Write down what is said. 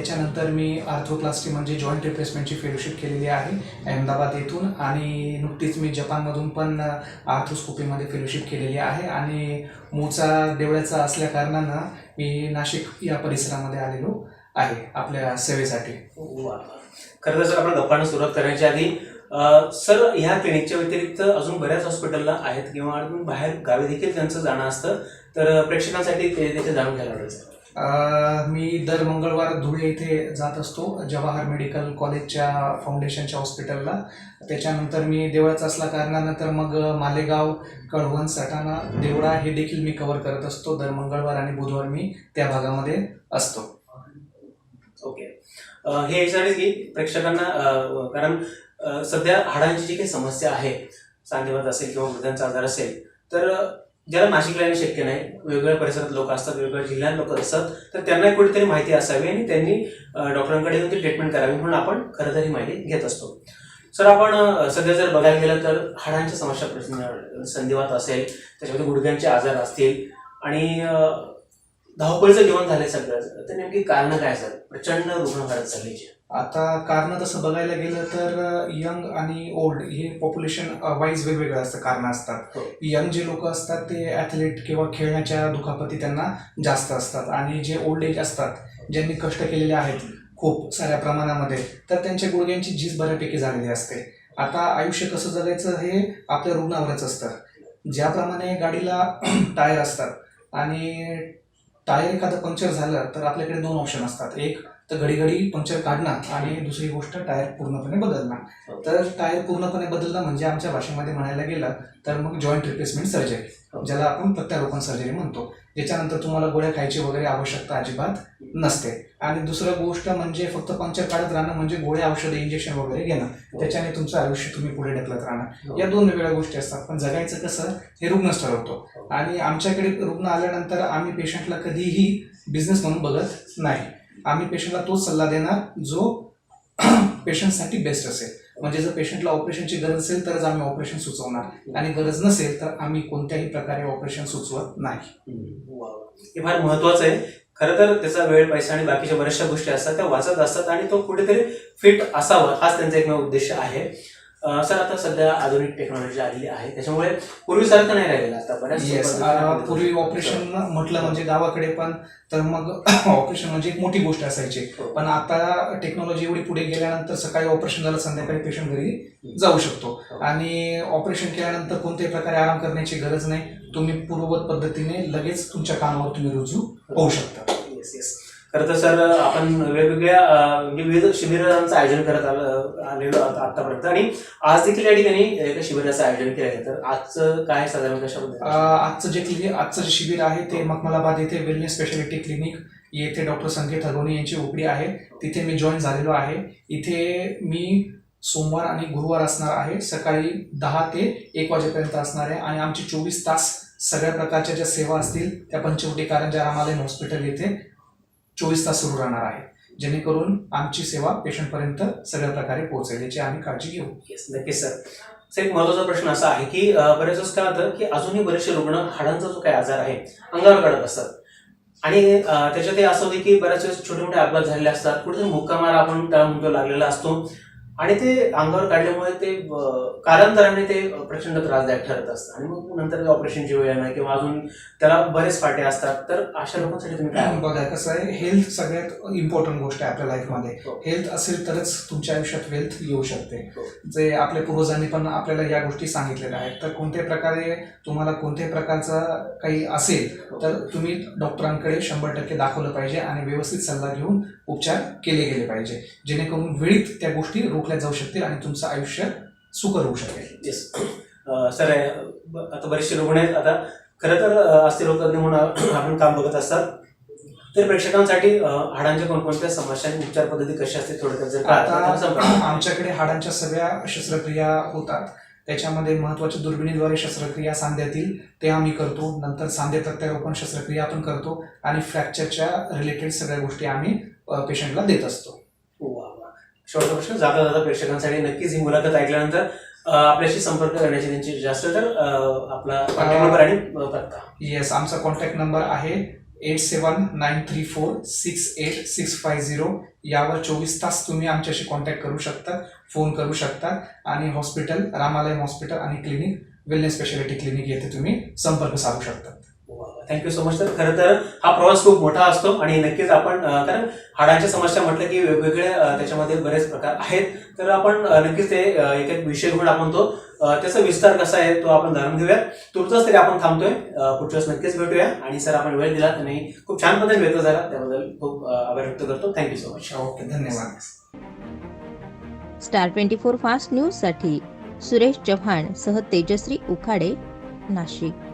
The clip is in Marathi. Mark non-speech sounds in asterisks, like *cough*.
त्याच्यानंतर मी आर्थोप्लास्टी म्हणजे जॉईंट रिप्लेसमेंटची फेलोशिप केलेली आहे अहमदाबाद येथून. आणि नुकतीच मी जपानमधून पण आर्थोस्कोपीमध्ये फेलोशिप केलेली आहे. आणि मूळचा देवळ्याचा असल्या कारणानं मी नाशिक या परिसरामध्ये आलेलो आहे आपल्या सेवेसाठी. वा. खरं तर सर आपण गप्पांना सुरुवात करण्याच्या आधी सर ह्या क्लिनिकच्या व्यतिरिक्त अजून बऱ्याच हॉस्पिटलला आहेत किंवा अजून बाहेर गावी देखील त्यांचं जाणं असतं तर प्रेक्षकांसाठी ते देखील जाणून घ्यायला आवडेल सर. मी दर मंगळवार धुळे इथे जात असतो जवाहर मेडिकल कॉलेजच्या फाउंडेशनच्या हॉस्पिटलला त्याच्यानंतर मी देवळाचा असला कारणानंतर मग मालेगाव कळवण सटाणा देवळा हे देखील मी कव्हर करत असतो. दर मंगळवार आणि बुधवार मी त्या भागामध्ये असतो. ओके. हे याच्यासाठी की प्रेक्षकांना कारण सध्या हाडांची जी काही समस्या आहे सांधेवात असेल किंवा वृद्धांचा आजार असेल तर ज्याला नाशिकला येणं शक्य नाही वेगवेगळ्या परिसरात लोक असतात वेगवेगळ्या जिल्ह्यात लोक असतात तर त्यांना कुठेतरी माहिती असावी आणि त्यांनी डॉक्टरांकडे येऊन ती ट्रीटमेंट करावी म्हणून आपण खरं तर ही माहिती घेत असतो. सर आपण सध्या जर बघायला गेलं तर हाडांच्या समस्या प्रश्न संधिवात असेल त्याच्यामध्ये गुडघ्यांचे आजार असतील आणि धावपळीचं जीवन झालंय सगळं. तर नेमकी कारणं काय सर? प्रचंड रुग्ण वाढत चाललीची आता कारण तसं बघायला गेलं तर यंग आणि ओल्ड हे पॉप्युलेशन वाईज वेगवेगळं असतं कारण असतात. हो. यंग जे लोक असतात ते ॲथलीट किंवा खेळण्याच्या दुखापती त्यांना जास्त असतात. आणि जे ओल्ड एज असतात ज्यांनी कष्ट केलेले आहेत खूप साऱ्या प्रमाणामध्ये तर त्यांच्या गुडघ्यांची झीज बऱ्यापैकी झालेली असते. आता आयुष्य कसं जगायचं हे आपल्या रुग्णावरच असतं. ज्याप्रमाणे गाडीला *clears throat* टायर असतात आणि टायर एखादं पंक्चर झालं तर आपल्याकडे दोन ऑप्शन असतात. एक तर घडी घडी पंक्चर काढणं आणि दुसरी गोष्ट टायर पूर्णपणे बदलणं तर टायर पूर्णपणे बदलणं म्हणजे आमच्या भाषेमध्ये म्हणायला गेलं तर मग जॉईंट रिप्लेसमेंट सर्जरी ज्याला आपण प्रत्यारोपण सर्जरी म्हणतो. ज्याच्यानंतर तुम्हाला गोळ्या खायची वगैरे आवश्यकता अजिबात नसते. आणि दुसरं गोष्ट म्हणजे फक्त पंक्चर काढत राहणं म्हणजे गोळ्या औषधं इंजेक्शन वगैरे घेणं. त्याच्याने तुमचं आयुष्य तुम्ही पुढे ढकलत राहणं या दोन वेगळ्या गोष्टी असतात. पण जगायचं कसं हे रुग्णच ठरवतो आणि आमच्याकडे रुग्ण आल्यानंतर आम्ही पेशंटला कधीही बिझनेस म्हणून बघत नाही. आम्ही पेशंटला तोच सल्ला देणार जो *clears throat* पेशंटसाठी बेस्ट असेल. म्हणजे जर पेशंटला ऑपरेशनची गरज असेल तरच आम्ही ऑपरेशन सुचवणार. आणि गरज नसेल तर आम्ही कोणत्याही प्रकारे ऑपरेशन सुचवत नाही. हे फार महत्वाचं आहे. खरं तर त्याचा वेळ पैसा आणि बाकीच्या बऱ्याचशा गोष्टी असतात त्या वाचत असतात आणि तो कुठेतरी फिट असावा. हाच त्यांचा एकमेव उद्देश आहे. सर आता सध्या आधुनिक टेक्नॉलॉजी आलेली आहे. त्याच्यामुळे पूर्वीसारखं नाही राहिलेलं आता बऱ्याच पूर्वी ऑपरेशन म्हटलं म्हणजे गावाकडे पण तर मग *coughs* ऑपरेशन म्हणजे एक मोठी गोष्ट असायची. हो. पण आता टेक्नॉलॉजी एवढी पुढे गेल्यानंतर सकाळी ऑपरेशन झालं संध्याकाळी पेशंट घरी जाऊ शकतो. आणि ऑपरेशन केल्यानंतर कोणत्याही प्रकारे आराम करण्याची गरज नाही. तुम्ही पूर्ववत पद्धतीने लगेच तुमच्या कामावर तुम्ही रुजू होऊ शकता. येस येस खरं तर सर आपण वेगवेगळ्या म्हणजे विविध शिबिरांचं आयोजन करत आलं आलेलो आतापर्यंत. आणि आज देखील या ठिकाणी एका शिबिराचं आयोजन केलं आहे तर आजचं काय साधारण कशाबद्दल? आजचं जे क्लिनिक आजचं जे शिबिर आहे ते मखमलाबाद येथे वेलनेस स्पेशालिटी क्लिनिक येथे डॉक्टर संकेत हगवणे यांची उकडी आहे. तिथे मी जॉईन झालेलो आहे. इथे मी सोमवार आणि गुरुवार असणार आहे. सकाळी दहा ते एक वाजेपर्यंत असणार आहे. आणि आमची चोवीस तास सगळ्या प्रकारच्या ज्या सेवा असतील त्या पंचवटी कारंजा रामालयन हॉस्पिटल येथे चोवीस तास सुरू राहणार आहे. जेणेकरून आमची सेवा पेशंटपर्यंत सगळ्या प्रकारे पोहोचेल याची आम्ही काळजी घेऊ. येस नक्कीच सर सर एक महत्त्वाचा प्रश्न असा आहे की बरेच काय होतं की अजूनही बरेचसे रुग्ण हाडांचा जो काही आजार आहे अंगावर काढत असतात. आणि त्याच्यात असं होतं की बऱ्याच वेळेस छोटे मोठे अपघात झालेले असतात. कुठेतरी मुक्का आपण त्याला म्हणतो लागलेला असतो. आणि ते अंगावर काढल्यामुळे ते कालांतराने ते प्रचंड त्रासदायक ठरत असतं. आणि मग नंतर ऑपरेशनची वेळ येणं किंवा अजून त्याला बरेच फाटे असतात. तर अशा लोकांसाठी तुम्ही काय बघा कसं आहे हेल्थ सगळ्यात इम्पॉर्टंट गोष्ट आहे आपल्या लाईफमध्ये हो. हेल्थ असेल तरच तुमच्या आयुष्यात वेल्थ येऊ शकते. हो. जे आपल्या पूर्वजांनी पण आपल्याला या गोष्टी सांगितलेल्या आहेत. तर कोणत्याही प्रकारे तुम्हाला कोणत्याही प्रकारचं काही असेल तर तुम्ही डॉक्टरांकडे शंभर टक्के दाखवलं पाहिजे आणि व्यवस्थित सल्ला घेऊन उपचार केले गेले पाहिजे. जेणेकरून वेळीत त्या गोष्टी रोखल्या जाऊ शकतील आणि तुमचं आयुष्य सुकर होऊ शकेल. येस सर आता बरेचसे रुग्ण आहेत आता खरं तर अ, अस्थिर रोगतज्ञ म्हणून आपण काम बघत असतात. तर प्रेक्षकांसाठी हाडांच्या कोणकोणत्या समस्या आणि उपचार पद्धती कशा असते थोडक्यात आमच्याकडे हाडांच्या सगळ्या शस्त्रक्रिया होतात. त्याच्यामध्ये महत्त्वाच्या दुर्बिणीद्वारे शस्त्रक्रिया सांध्यातील ते आम्ही करतो. नंतर सांधे प्रत्यारोपण शस्त्रक्रिया आपण करतो. आणि फ्रॅक्चरच्या रिलेटेड सगळ्या गोष्टी आम्ही पेशंटला देत असतो. वा जाता जाता प्रेक्षकांसाठी नक्कीच ही मुलाखत ऐकल्यानंतर आपल्याशी संपर्क करण्याची त्यांची जास्त तर आपला कॉन्टॅक्ट नंबर आणि पत्ता. येस आमचा कॉन्टॅक्ट नंबर आहे eight seven nine three four six eight six five zero यावर चोवीस तास तुम्ही आमच्याशी कॉन्टॅक्ट करू शकता फोन करू शकता आणि हॉस्पिटल रामालय हॉस्पिटल आणि क्लिनिक वेलनेस स्पेशालिटी क्लिनिक येथे तुम्ही संपर्क साधू शकता. थँक्यू सो मच तर खरं तर हा प्रवास खूप मोठा असतो आणि नक्कीच आपण कारण हाडांच्या समस्या म्हटलं की वेगवेगळे अं, त्याच्यामध्ये बरेच प्रकार आहेत. तर आपण नक्कीच ते एक एक विषय घेऊन आपण तो त्याचा विस्तार कसा आहे तो आपण जाणून घेऊया तुर्तास तरी आपण थांबतोय. अं, पुढच्या वेळेस नक्कीच भेटूया. आणि सर आपण वेळ दिला आणि खूप छान पद्धतीने व्यक्त झाला. त्याबद्दल खूप आभार व्यक्त करतो. Thank you so much okay धन्यवाद. स्टार ट्वेंटी फोर फास्ट न्यूजसाठी सुरेश चव्हाण सह तेजश्री उखाडे नाशिक.